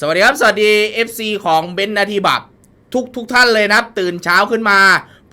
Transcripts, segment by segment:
สวัสดีครับ สวัสดี FC ของเบนนาทีบับทุกทุกท่านเลยนะครับ ตื่นเช้าขึ้นมา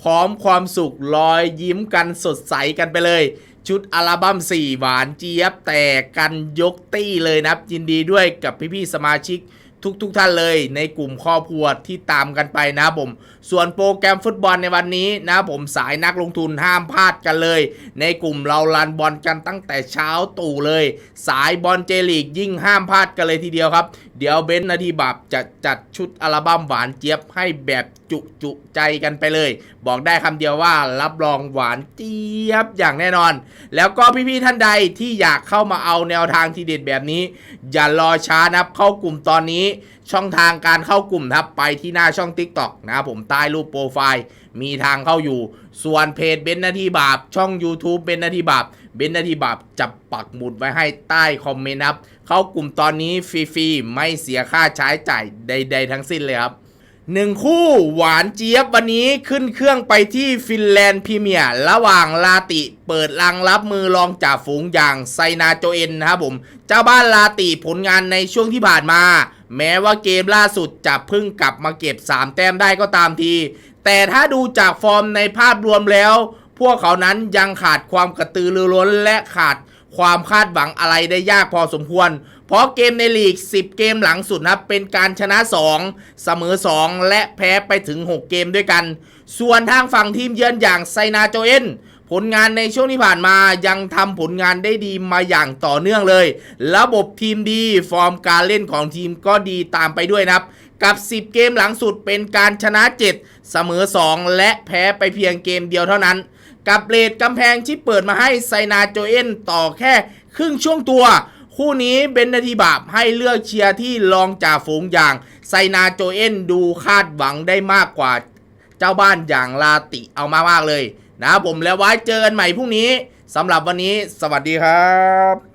พร้อมความสุขรอยยิ้มกันสดใสกันไปเลย ชุดอัลบั้ม4 หวานเจี๊ยบแตกกันยกตี้เลยนะครับ ยินดีด้วยกับพี่ๆสมาชิก ทุกทุกท่านเลยในกลุ่มครอบครัวที่ตามกันไปนะผม ส่วนโปรแกรมฟุตบอลในวันนี้นะผมสายนักลงทุนห้ามพลาดกันเลย ในกลุ่มเราลันบอลกันตั้งแต่เช้าตู่เลย สายบอลเจลีกยิ่งห้ามพลาดกันเลยทีเดียวครับ เดี๋ยวเบนซ์นาทีบับจะจัดชุดอัลบั้มหวานเจี๊ยบให้แบบจุจุใจกันไปเลย บอกได้คำเดียวว่ารับรองหวานเจี๊ยบอย่างแน่นอน แล้วก็พี่ๆท่านใดที่อยากเข้ามาเอาแนวทางทีเด็ดแบบนี้ อย่ารอช้านับเข้ากลุ่มตอนนี้ช่องทางการเข้ากลุ่มครับไปที่หน้าช่อง TikTok นะครับผมใต้รูปโปรไฟล์ มีทางเข้าอยู่ ส่วนเพจเบนนาทีบาปช่อง YouTube เบนนาทีบาปเบนนาทีบาปจะปักหมุดไว้ให้ใต้คอมเมนต์ครับ เข้ากลุ่มตอนนี้ฟรีๆไม่เสียค่าใช้จ่ายใด ๆ ทั้งสิ้นเลยครับหนึ่งคู่หวานเจี๊ยบวันนี้ขึ้นเครื่องไปที่ฟินแลนด์พรีเมียร์ระหว่างลาติเปิดรังรับมือรองจ่าฝูงอย่างไซนาโจเอ็นนะครับผม เจ้าบ้านลาติผลงานในช่วงที่ผ่านมา แม้ว่าเกมล่าสุดจะเพิ่งกลับมาเก็บ 3 แต้มได้ก็ตามที แต่ถ้าดูจากฟอร์มในภาพรวมแล้ว พวกเขานั้นยังขาดความกระตือรือร้นและขาดความคาดหวังอะไรได้ยากพอสมควร เพราะเกมในลีก 10 เกมหลังสุดนะครับเป็นการชนะ 2 เสมอ 2 และแพ้ไปถึง 6 เกมด้วยกัน ส่วนทางฝั่งทีมเยือนอย่างไซนาโจเอน ผลงานในช่วงที่ผ่านมายังทำผลงานได้ดีมาอย่างต่อเนื่องเลย ระบบทีมดี ฟอร์มการเล่นของทีมก็ดีตามไปด้วยนะครับ กับ 10 เกมหลังสุดเป็นการชนะ 7 เสมอ 2 และแพ้ไปเพียงเกมเดียวเท่านั้น กับเรทกำแพงที่เปิดมาให้ไซนาโจเอนต่อแค่ครึ่งช่วงตัวคู่นี้เป็นนาทีบาปให้เลือกเชียร์ที่รองจ่าฝูงอย่างไซนาโจเอนดูคาดหวังได้มากกว่าเจ้าบ้านอย่างลาติเอามามากๆเลย นะครับผมแล้วไว้เจอกันใหม่พรุ่งนี้สำหรับวันนี้ สวัสดีครับ